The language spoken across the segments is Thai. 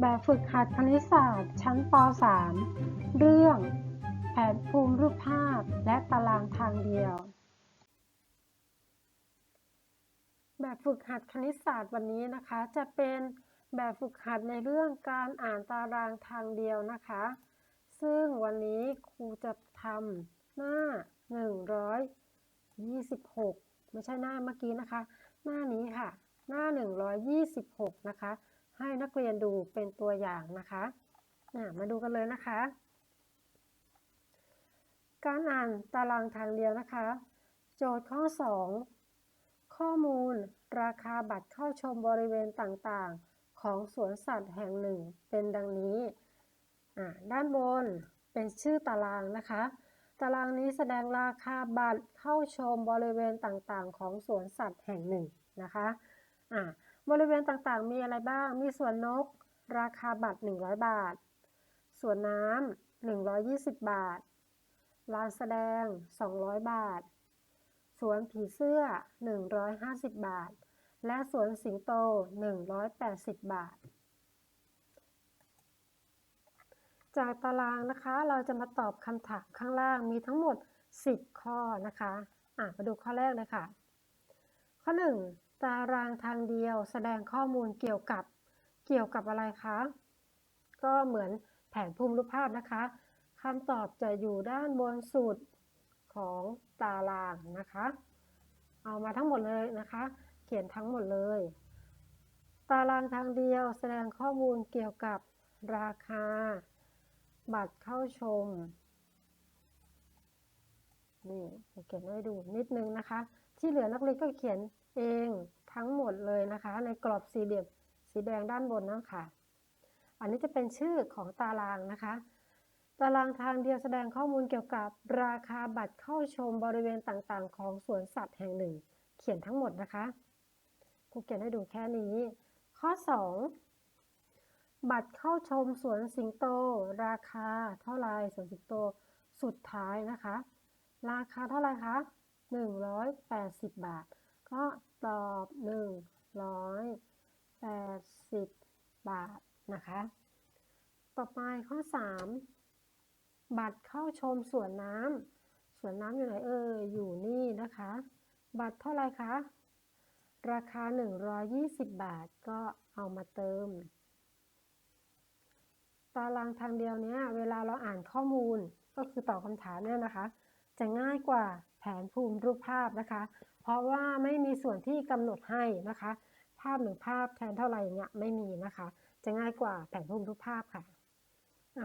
แบบฝึกหัดคณิตศาสตร์ ชั้นป .3 เรื่องแผนภูมิรูปภาพและตารางทางเดียว แบบฝึกหัดคณิตศาสตร์วันนี้นะคะ จะเป็นแบบฝึกหัดในเรื่องการอ่านตารางทางเดียวนะคะ ซึ่งวันนี้ครูจะทำหน้า 126 ไม่ใช่หน้าเมื่อกี้นะคะ หน้านี้ค่ะ หน้า 126 นะคะ ให้นักเรียนดูเป็นตัวอย่างนะคะมาดูกันเลยนะคะ การอ่านตารางทางเดียวนะคะ โจทย์ข้อ 2 ข้อมูล ราคาบัตรเข้าชมบริเวณต่างๆ ของสวนสัตว์แห่งหนึ่งเป็นดังนี้ ด้านบนเป็นชื่อตารางนะคะ ตารางนี้แสดงราคาบัตรเข้าชมบริเวณต่างๆ ของสวนสัตว์แห่งหนึ่งนะคะะ บริเวณต่างๆ มีอะไรบ้าง มีสวนนก ราคาบัตร 100 บาท สวนน้ำ120 บาทลานแสดง 200 บาท สวนผีเสื้อ 150 บาท และสวนสิงโต 180 บาท จากตารางนะคะ เราจะมาตอบคำถามข้างล่าง มีทั้งหมด 10 ข้อนะคะ อะ มาดูข้อแรกเลยค่ะ ข้อ 1 ตารางทางเดียวแสดงข้อมูลเกี่ยวกับเกี่ยวกับอะไรคะ ก็เหมือนแผนภูมิรูปภาพนะคะคำตอบจะอยู่ด้านบนสุดของตารางนะคะ เอามาทั้งหมดเลยนะคะ เขียนทั้งหมดเลย ตารางทางเดียวแสดงข้อมูลเกี่ยวกับราคา บัตรเข้าชมนี่เขียนให้ดูนิดนึงนะคะ ที่เหลือนักเรียนก็เขียน เองทั้งหมดเลยนะคะ ในกรอบสี่เหลี่ยมสีแดงด้านบนนะคะ อันนี้จะเป็นชื่อของตารางนะคะ ตารางทางเดียวแสดงข้อมูลเกี่ยวกับราคาบัตรเข้าชมบริเวณต่างๆ ของสวนสัตว์แห่งหนึ่ง เขียนทั้งหมดนะคะครูเขียนให้ดูแค่นี้ ข้อ 2 บัตรเข้าชมสวนสิงโต ราคาเท่าไรสวนสิงโตสุดท้ายนะคะ ราคาเท่าไรคะ180 บาท ก็ตอบ180บาทนะคะ ต่อไปข้อ3บัตรเข้าชมสวนน้ำสวนน้ำอยู่ไหนเอ่ยอยู่นี่นะคะ บัตรเท่าไรคะ ราคา 120 บาทก็เอามาเติม ตารางทางเดียวเนี้ยเวลาเราอ่านข้อมูลก็คือตอบคำถามเนี่ยนะคะ จะง่ายกว่าแผนภูมิรูปภาพนะคะ เพราะว่าไม่มีส่วนที่กำหนดให้นะคะ ภาพหนึ่งภาพแทนเท่าไหร่เนี่ยไม่มีนะคะ จะง่ายกว่าแผนภูมิรูปภาพค่ะ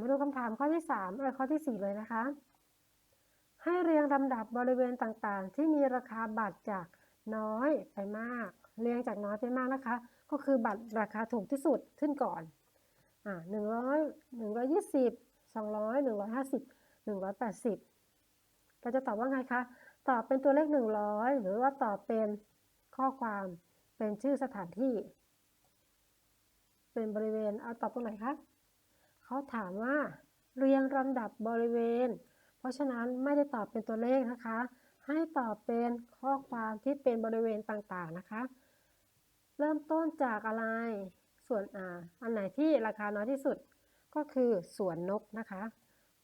มาดูคำถามข้อที่3เออข้อที่ 4 เลยนะคะ ให้เรียงลำดับบริเวณต่างๆ ที่มีราคาบัตรจากน้อยไปมาก เรียงจากน้อยไปมากนะคะ ก็คือบัตรราคาถูกที่สุดขึ้นก่อนอ่าหนึ่งร้อยหนึ่งร้อยยี่สิบสองร้อยหนึ่งร้อยห้าสิบหนึ่งร้อยแปดสิบเราจะตอบว่าไงคะ ตอบเป็นตัวเลขหนึ่งร้อยหรือว่าตอบเป็นข้อความเป็นชื่อสถานที่ เป็นบริเวณเอาตอบตรงไหนคะเขาถามว่า เรียงลำดับบริเวณ เพราะฉะนั้นไม่ได้ตอบเป็นตัวเลขนะคะ ให้ตอบเป็นข้อความที่เป็นบริเวณต่างๆนะคะ เริ่มต้นจากอะไรส่วนอ่าอันไหนที่ราคาน้อยที่สุดก็คือสวนนกนะคะ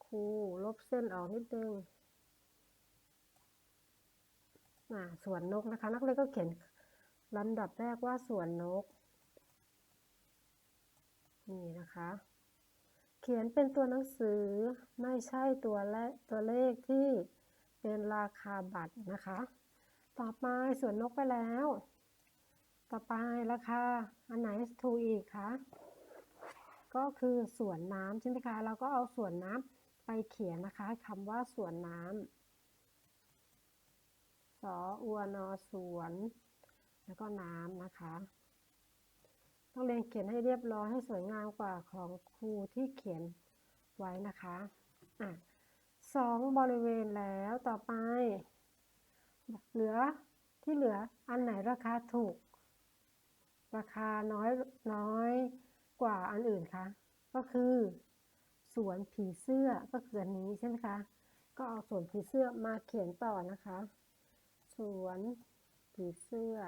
ครูลบเส้นออกนิดนึง สวนนกนะคะ นักเรียนก็เขียนลำดับแรกว่าสวนนก นี่นะคะ เขียนเป็นตัวหนังสือไม่ใช่ตัวและตัวเลขที่เป็นราคาบัตรนะคะ ต่อไปสวนนกไปแล้ว ต่อไปราคาอันไหนถูกอีกคะก็คือสวนน้ำใช่ไหมคะ เราก็เอาสวนน้ำไปเขียนนะคะคำว่าสวนน้ำ สออวนอสวน แล้วก็น้ำนะคะ ต้องเรียนเขียนให้เรียบร้อยให้สวยงามกว่าของครูที่เขียนไว้นะคะอะสองบริเวณแล้วต่อไป เหลือที่เหลืออันไหนราคาถูก ราคาน้อยน้อยกว่าอันอื่นคะก็คือสวนผีเสื้อก็คืออันนี้ใช่ไหมคะ ก็เอาสวนผีเสื้อมาเขียนต่อนะคะ สวนผีเสื้อ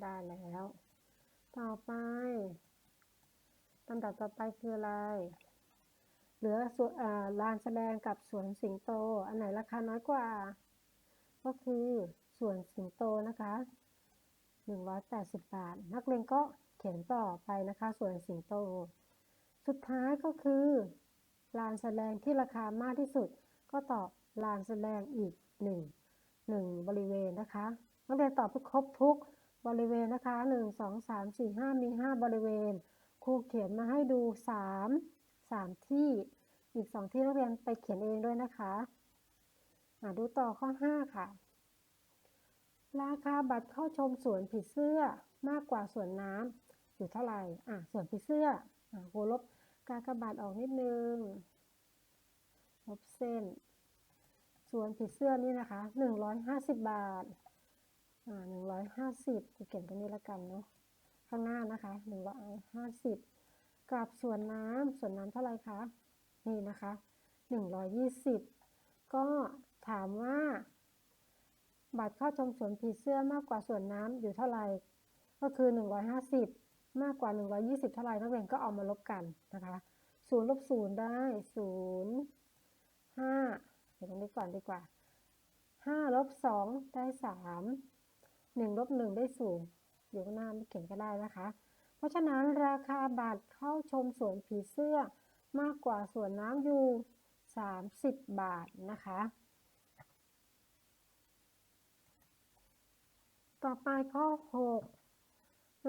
ได้แล้ว ต่อไปลำดับต่อไปคืออะไร เหลือส่วนลานแสดงกับสวนสิงโต อันไหนราคาน้อยกว่า ก็คือส่วนสิงโตนะคะ180 บาท นักเรียนก็เขียนต่อไปนะคะ ส่วนสิงโต สุดท้ายก็คือ ลานแสดงที่ราคามากที่สุด ก็ตอบลานแสดงอีก 1 1 บริเวณนะคะนักเรียนตอบครบทุกบริเวณนะคะ 1 2 3 4 5 มี 5 บริเวณ ครูเขียนมาให้ดู 3 3 ที่ อีก 2 ที่นักเรียนไปเขียนเองด้วยนะคะอะดูต่อข้อ 5 ค่ะ ราคาบัตรเข้าชมสวนผีเสื้อมากกว่าสวนน้ำอยู่เท่าไหร่อะสวนผีเสื้อ อะครูลบกากบาทออกนิดนึง ลบเส้น ส่วนผีเสื้อนี่นะคะ 150 บาท อ่า 150กูเขียนตรงนี้ล้วกันเนาะ ข้างหน้านะคะ 150 กับส่วนน้ำ ส่วนน้ำเท่าไรคะ นี่นะคะ 120 ก็ถามว่าบัตรเข้าชมสวนผีเสื้อมากกว่าส่วนน้ำอยู่เท่าไหร่ ก็คือ 150 มากกว่า 120 เท่าไรนักเรียนก็เอามาลบกันนะคะ0ลบ0ได้ 0 5 เดี๋ยวตรงนี้ก่อนดีกว่า 5 ลบ 2 ได้ 3 1 ลบ 1 ได้ 0 อยู่ข้างหน้าไม่เขียนก็ได้นะคะ เพราะฉะนั้นราคาบัตรเข้าชมสวนผีเสื้อมากกว่าสวนน้ำอยู่ 30 บาทนะคะ ต่อไปข้อ 6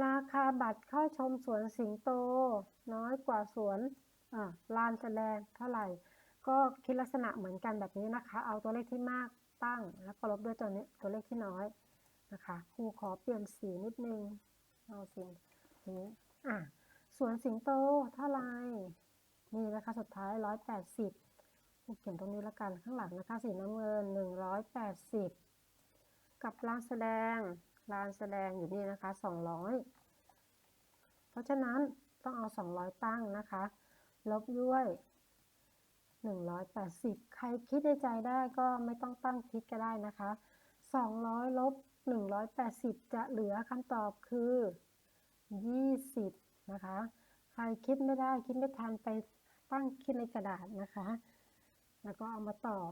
ราคาบัตรเข้าชมสวนสิงโต น้อยกว่าสวนลานแสดงเท่าไหร่ ก็คิดลักษณะเหมือนกันแบบนี้นะคะ เอาตัวเลขที่มากตั้ง แล้วก็ลบด้วยตัวนี้ตัวเลขที่น้อยนะคะครูขอเปลี่ยนสีนิดนึงเอาสีนี้อะสวนสิงโตเท่าไหร่นี่นะคะสุดท้าย 180ครูเขียนตรงนี้ล้วกันข้างหลังนะคะสีน้ำเงิน 180 กับลานแสดง ลานแสดงอยู่นี่นะคะ 200 เพราะฉะนั้นต้องเอา 200 ตั้งนะคะ ลบด้วย 180 ใครคิดในใจได้ก็ไม่ต้องตั้งคิดก็ได้นะคะ 200 ลบ 180 จะเหลือคำตอบคือ 20 นะคะ ใครคิดไม่ได้คิดไม่ทันไปตั้งคิดในกระดาษนะคะ แล้วก็เอามาตอบ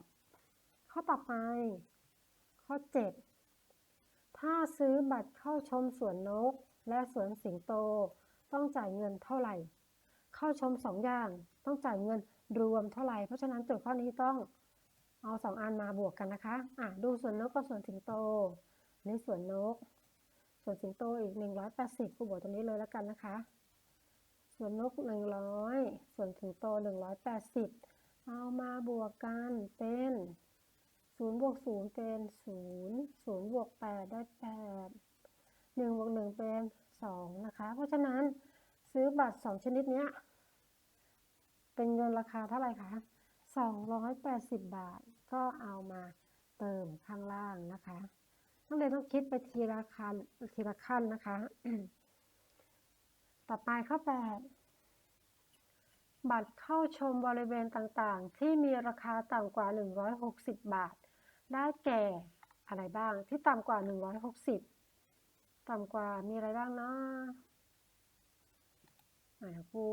ข้อต่อไป ข้อ 7 ถ้าซื้อบัตรเข้าชมสวนนก และสวนสิงโต ต้องจ่ายเงินเท่าไหร่ เข้าชม2องอย่าง ต้องจ่ายเงินรวมเท่าไหร่ เพราะฉะนั้นโจทย์ข้อนี้ต้องเอาสองอันมาบวกกันนะคะ อะ ดูสวนนกกับสวนสิงโต ในสวนนก ส่วนสิงโตอีก 180กูบวกตรงนี้เลยแล้วกันนะคะ ส่วนนก 100 ส่วนสิงโต 180 เอามาบวกกันเป็น 0บวก0เป็น0 0บวก8ได้8 1บวก1เป็น2นะคะ เพราะฉะนั้นซื้อบัตร2ชนิดนี้เป็นเงินราคาเท่าไหร่คะ280บาทก็เอามาเติมข้างล่างนะคะนักเรียนต้องคิดไปทีละขั้นทีละขั้นนะคะ ต่อไปข้อ8บัตรเข้าชมบริเวณต่างๆ ที่มีราคาต่ำกว่า 160 บาท ได้แก่อะไรบ้างที่ต่ำกว่า 160 ต่ำกว่ามีอะไรบ้างนะอ่าครู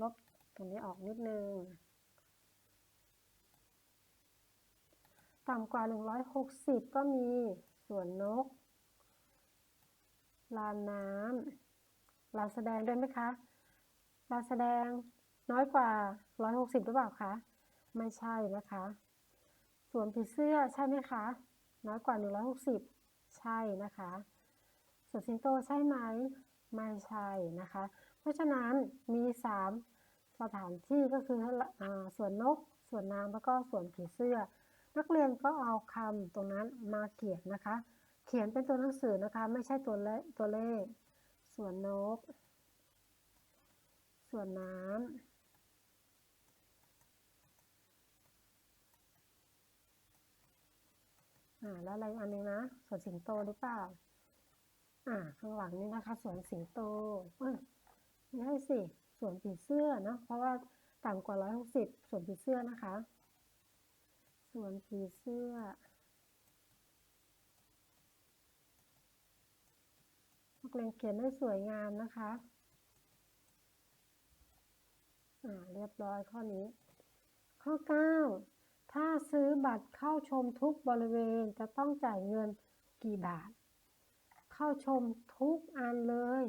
ลบตรงนี้ออกนิดนึง ต่ำกว่า 160 ก็มีสวนนก ลานน้ำลานแสดงด้วยไหมคะลานแสดงน้อยกว่า 160 หรือเปล่าคะ ไม่ใช่นะคะ ส่วนผีเสื้อใช่ไหมคะ น้อยกว่า 160 ใช่นะคะ ส่วนสิงโตใช่ไหม ไม่ใช่นะคะ เพราะฉะนั้นมี 3 สถานที่ก็คือส่วนนก ส่วนน้ำแล้วก็ส่วนผีเสื้อ นักเรียนก็เอาคำตรงนั้นมาเขียนนะคะ เขียนเป็นตัวหนังสือนะคะ ไม่ใช่ตัวเลขตัวเลขสวนนก ส่วนน้ำ อ่าแล้วอะไรอันนึงนะสวนสิงโตหรือเปล่า อ่าข้างหลังนี่นะคะสวนสิงโตเอ้ยไม่ใช่สิสวนผีเสื้อเนาะเพราะว่าต่ำกว่า160สวนผีเสื้อนะคะสวนผีเสื้อนักเรียนเขียนได้สวยงามนะคะอ่าเรียบร้อยข้อนี้ ข้อ9 ถ้าซื้อบัตรเข้าชมทุกบริเวณจะต้องจ่ายเงินกี่บาท เข้าชมทุกอันเลย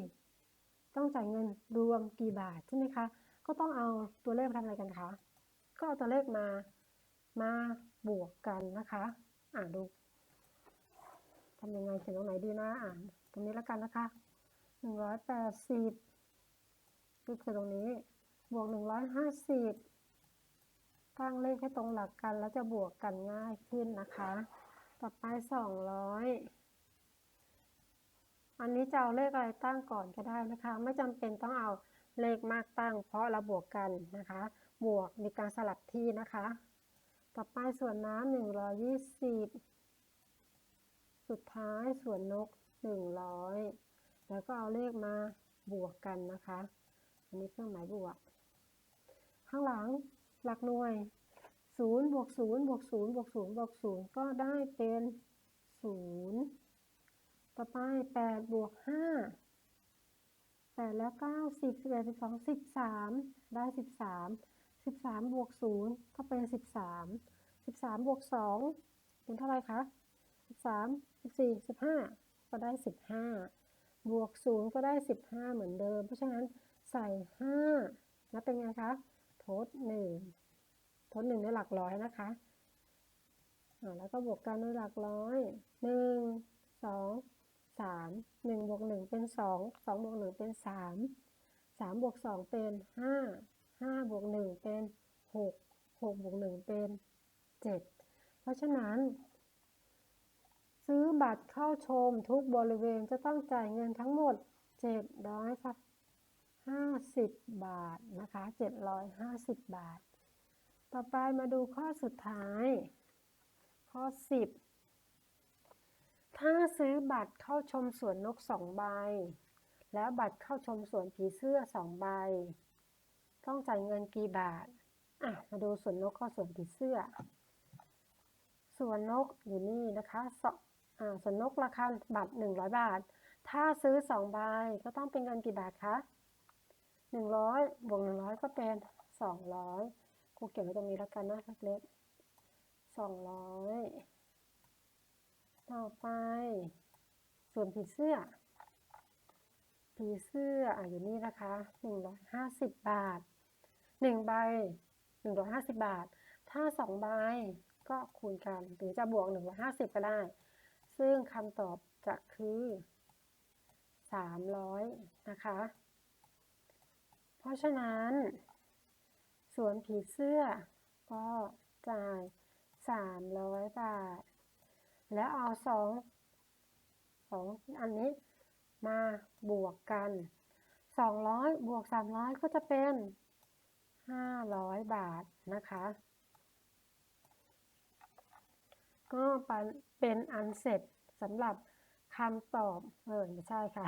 ต้องจ่ายเงินรวมกี่บาทใช่ไหมคะ ก็ต้องเอาตัวเลขมาทำอะไรกันคะ ก็เอาตัวเลขมา มาบวกกันนะคะ อ่านดูทำยังไงเขียนตรงไหนดีนะ อ่านตรงนี้แล้วกันนะคะหนึ่งร้อยแปดสิบก็คือตรงนี้ บวกหนึ่งร้อยห้าสิบ ตั้งเลขให้ตรงหลักกัน แล้วจะบวกกันง่ายขึ้นนะคะ ต่อไปสองร้อยอันนี้จะเอาเลขอะไรตั้งก่อนก็ได้นะคะ ไม่จำเป็นต้องเอาเลขมากตั้ง เพราะเราบวกกันนะคะ บวกมีการสลับที่นะคะ ต่อไปส่วนน้ำหนึ่งร้อยยี่สิบสุดท้ายส่วนนกหนึ่งร้อยแล้วก็เอาเลขมาบวกกันนะคะ อันนี้เครื่องหมายบวก ข้างหลัง หลักหน่วยศูนย์บวกศูนย์บวกศูนย์บวกศูนย์บวกศูนย์ก็ได้เป็นศูนย์ต่อไปแปดบวกห้าแปดแล้วเก้าสิบสิบสองสิบสามได้สิบสามสิบสามบวกศูนย์ก็เป็นสิบสามสิบสามบวกสองเป็นเท่าไหร่คะสิบสามสิบสี่สิบห้าก็ได้สิบห้าบวกศูนย์ก็ได้สิบห้าเหมือนเดิม เพราะฉะนั้นใส่ห้าแล้วเป็นไงคะ ดหนึ่งทดหนึ่งในหลักร้อยนะคะแล้วก็บวกกันในหลักร้อยหนึ่งสองสามหนึ่งบวกหนึ่งเป็นสองสองบวกหนึ่งเป็นสามสามบวกสองเป็นห้าห้าบวกหนึ่งเป็นหกหกบวกหนึ่งเป็นเจ็ดเพราะฉะนั้น ซื้อบัตรเข้าชมทุกบริเวณจะต้องจ่ายเงินทั้งหมดเจ็ดร้อย ค่ะห้าสิบบาทนะคะเจ็ดร้อยห้าสิบบาท ต่อไปมาดูข้อสุดท้าย ข้อสิบถ้าซื้อบัตรเข้าชมสวนนกสองใบ แล้วบัตรเข้าชมสวนผีเสื้อสองใบ ต้องจ่ายเงินกี่บาท อะ มาดูสวนนกข้อสวนผีเสื้อ สวนนกอยู่นี่นะคะสอ่าสวนนกราคาบัตร 100 บาทถ้าซื้อ 2 ใบก็ต้องเป็นเงินกี่บาทคะ หนึ่งร้อยบวกหนึ่งร้อยก็เป็นสองร้อยกูเก็บไว้ตรงนี้แล้วกันนะเล็กสองร้อยต่อไป ส่วนผีเสื้อ ผีเสื้ออยู่นี่นะคะหนึ่งร้อยห้าสิบบาทหนึ่งใบหนึ่งร้อยห้าสิบบาท ถ้าสองใบก็คูณกันหรือจะบวกหนึ่งร้อยห้าสิบก็ได้ ซึ่งคำตอบจะคือสามร้อยนะคะ เพราะฉะนั้น สวนผีเสื้อ ก็จ่าย 300 บาท แล้วเอาสองสองอันนี้มาบวกกัน 200 บวก 300 ก็จะเป็น 500 บาทนะคะ ก็เป็นอันเสร็จสำหรับคำตอบเออไม่ใช่ค่ะ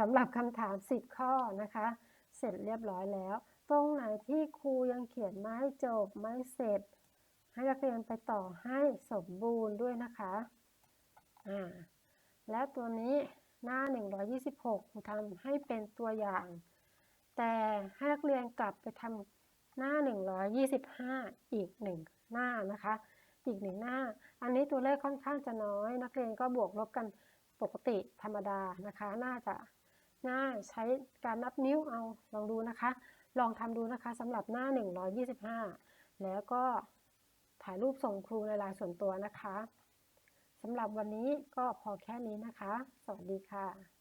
สำหรับคำถาม 10 ข้อนะคะ เสร็จเรียบร้อยแล้ว ตรงไหนที่ครูยังเขียนไม่จบไม่เสร็จ ให้นักเรียนไปต่อให้สมบูรณ์ด้วยนะคะอ่าและตัวนี้หน้า 126ครูทำให้เป็นตัวอย่าง แต่ให้นักเรียนกลับไปทำหน้า 125 อีกหนึ่งหน้านะคะ อีกหนึ่งหน้า อันนี้ตัวเลขค่อนข้างจะน้อย นักเรียนก็บวกลบกันปกติธรรมดานะคะ น่าจะ หน้าใช้การนับนิ้วเอาลองดูนะคะ ลองทำดูนะคะสำหรับหน้า 125 แล้วก็ถ่ายรูปส่งครูในลายส่วนตัวนะคะสำหรับวันนี้ก็พอแค่นี้นะคะ สวัสดีค่ะ